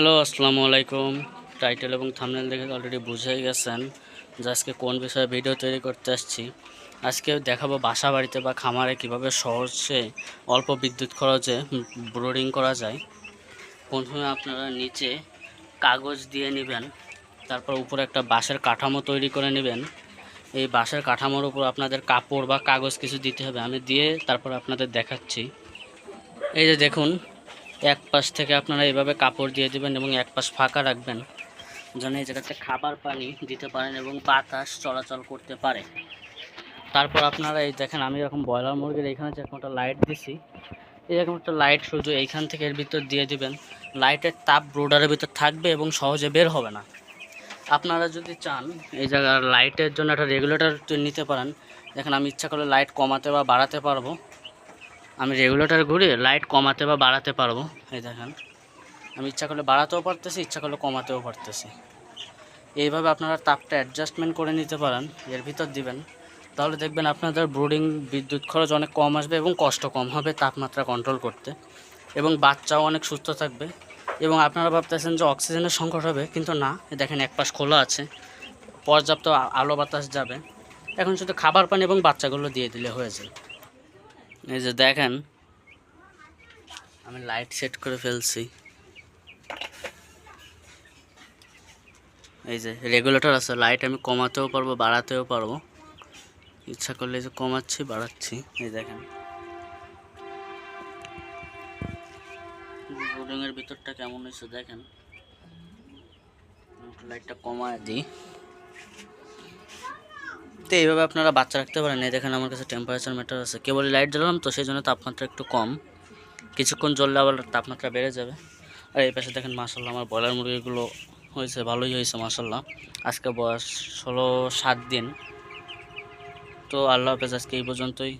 Hello আসসালামু আলাইকুম। Title এবং থামনেল দেখে অলরেডি বুঝেই গেছেন যে আজকে কোন বিষয়ে ভিডিও তৈরি করতে আসছি। আজকে দেখাবো বাসা বাড়িতে বা খামারে কীভাবে সহজে অল্প বিদ্যুৎ খরচে ব্রোডিং করা যায়। প্রথমে আপনারা নিচে কাগজ দিয়ে নেবেন, তারপর উপরে একটা বাঁশের কাঠামো তৈরি করে নেবেন। এই বাঁশের কাঠামোর উপর আপনাদের কাপড় বা কাগজ কিছু দিতে হবে। আমি দিয়ে তারপর আপনাদের দেখাচ্ছি। এই যে দেখুন এক পাশ থেকে আপনারা এইভাবে কাপড় দিয়ে দেবেন এবং এক পাশ ফাঁকা রাখবেন, যেন এই জায়গাতে খাবার পানি দিতে পারেন এবং বাতাস চলাচল করতে পারে। তারপর আপনারা এই দেখেন, আমি এরকম ব্রয়লার মুরগির এইখানে যেরকম একটা লাইট দিছি এরকম একটা লাইট শুধু এইখান থেকে এর ভিতর দিয়ে দিবেন। লাইটের তাপ ব্রোডারের ভিতর থাকবে এবং সহজে বের হবে না। আপনারা যদি চান এই জায়গার লাইটের জন্য একটা রেগুলেটর নিতে পারেন, দেখেন আমি ইচ্ছা করলে লাইট কমাতে বা বাড়াতে পারব। আমি রেগুলেটর ঘুরিয়ে লাইট কমাতে বা বাড়াতে পারব। এই দেখেন। আমি ইচ্ছা করলে বাড়াতেও পারতেছি, ইচ্ছা করলে কমাতেও পারতেছি। এইভাবে আপনারা তাপটা অ্যাডজাস্টমেন্ট করে নিতে পারেন, এর ভিতর দিবেন। তাহলে দেখবেন আপনাদের ব্রুডিং বিদ্যুৎ খরচ অনেক কম আসবে এবং কষ্ট কম হবে তাপমাত্রা কন্ট্রোল করতে। এবং বাচ্চাও অনেক সুস্থ থাকবে। এবং আপনারা ভাবতেছেন যে অক্সিজেনের সংকট হবে, কিন্তু না। দেখেন, এক পাশ খোলা আছে। পর্যাপ্ত আলো বাতাস যাবে। এখন শুধু খাবার পানি এবং বাচ্চাগুলো দিয়ে দিলে হয়ে যায়। এই যে দেখেন, আমি লাইট সেট করে ফেলছি। এই যে রেগুলেটর আছে লাইট আমি কমাতেও পারব, বাড়াতেও পারব। ইচ্ছা করলে যে কমাচ্ছি, বাড়াচ্ছি। এই দেখেন। বোর্ডিংয়ের ভিতরটা কেমন হয়েছে দেখেন। লাইটটা কমায় দিই। তো এইভাবে আপনারা বাচ্চা রাখতে পারেন। এই দেখেন আমার কাছে টেম্পারেচার ম্যাটার আছে। কেবল লাইট জ্বালালাম তো সেই জন্য তাপমাত্রা একটু কম। কিছুক্ষণ জ্বললে আবার তাপমাত্রা বেড়ে যাবে। আর এই পাশে দেখেন মাসাল্লাহ আমার ব্রয়লার মুরগিগুলো হয়েছে, ভালোই হয়েছে মাসাল্লাহ আজকে বয়স ষোলো সাত দিন। তো আল্লাহ হাফেজ আজকে এই পর্যন্তই।